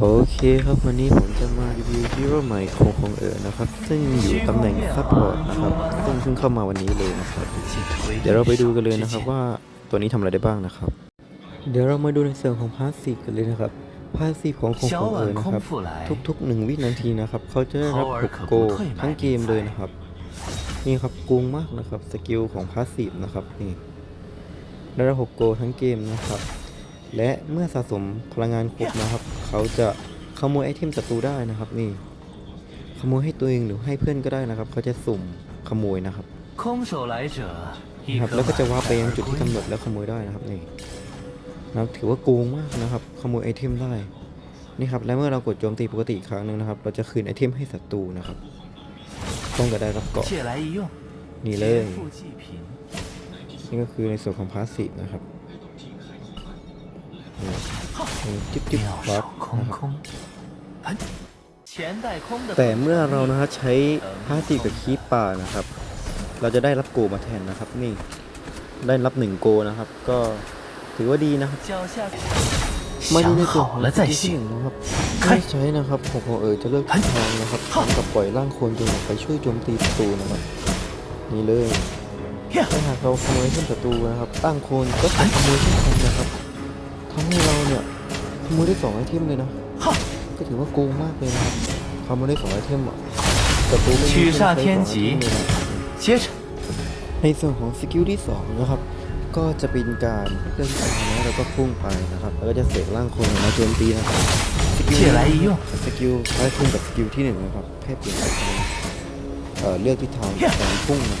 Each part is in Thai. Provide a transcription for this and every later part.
โอเคครับวันนี้ผมจะมารีวิวฮีโร่ใหม่ของของเอ๋อนะครับ ซึ่งอยู่ตำแหน่งซัพพอร์ตนะครับซึ่งเพิ่งเข้ามาวันนี้เลยนะครับ เดี๋ยวเราไปดูกันเลยนะครับว่าตัวนี้ทำอะไรได้บ้างนะครับ เดี๋ยวเรามาดูในส่วนของพาสซีฟกันเลยนะครับพาสซีฟของของของเอ๋อนะครับ ทุกๆหนึ่งวินาทีนะครับเขาจะได้รับ6โกทั้งเกมเลยนะครับ นี่ครับโกงมากนะครับสกิลของพาสซีฟนะครับนี่ได้รับ6โกทั้งเกมนะครับ และเมื่อสะสมพลังงานครบนะครับ เขาจะขโมยไอเทมศัตรูได้นะครับ นี่ ขโมยให้ตัวเองหรือให้เพื่อนก็ได้นะครับ เขาจะสุ่มขโมยนะครับครับแล้วก็จะว่าไปยังจุดที่กำหนดแล้วขโมยได้นะครับนี่นะถือว่าโกงมากนะครับ ขโมยไอเทมได้นี่ครับและเมื่อเรากดโจมตีปกติครั้งหนึ่งนะครับ เราจะคืนไอเทมให้ศัตรูนะครับต้องกระได้รับเกาะนี่เลยนี่ก็คือในส่วนของพาสซีฟนะครับ จิ๊บจิ๊บวับแต่เมื่อเรานะครับใช้พาตีกับคีป่านะครับ เราจะได้รับโกมาแทนนะครับ นี่ได้รับหนึ่งโกนะครับ ก็ถือว่าดีนะครับไม่ได้ได้โกของที่หนึ่งนะครับไม่ใช้นะครับผมเออจะเลิกทางนะครับพร้อมกับปล่อยร่างโคลนจนไปช่วยโจมตีศัตรูนะครับนี่เลยถ้าหากเราขโมยขึ้นศัตรูนะครับตั้งโคลนก็ขโมยขึ้นคนนะครับ ทำให้เราเนี่ยขโมยได้สองไอเทมเลยนะ ก็ถือว่าโกงมากเลยนะขโมยได้สองไอเทมอะแต่ตัวไม่ได้ใช้สองไอเทมเลยในส่วนของสกิลที่สองนะครับก็จะเป็นการเคลื่อนไปนะแล้วก็พุ่งไปนะครับ แล้วก็จะเสกร่างคนมาโจมตีนะครับสกิลอะไรอยู่สกิลคล้ายคลึงกับสกิลที่หนึ่งนะครับเพ่เปลี่ยนเเลือกทิศทางการพุ่งนะ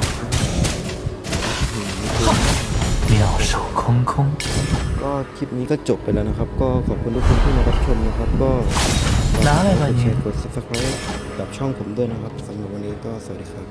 妙手空空， ก็คลิปนี้ก็จบไปแล้วนะครับ ก็ขอบคุณทุกคนที่มารับชมนะครับ ก็ฝากกดไลค์กดแชร์กด subscribe กับช่องผมด้วยนะครับสำหรับวันนี้ก็สวัสดีครับ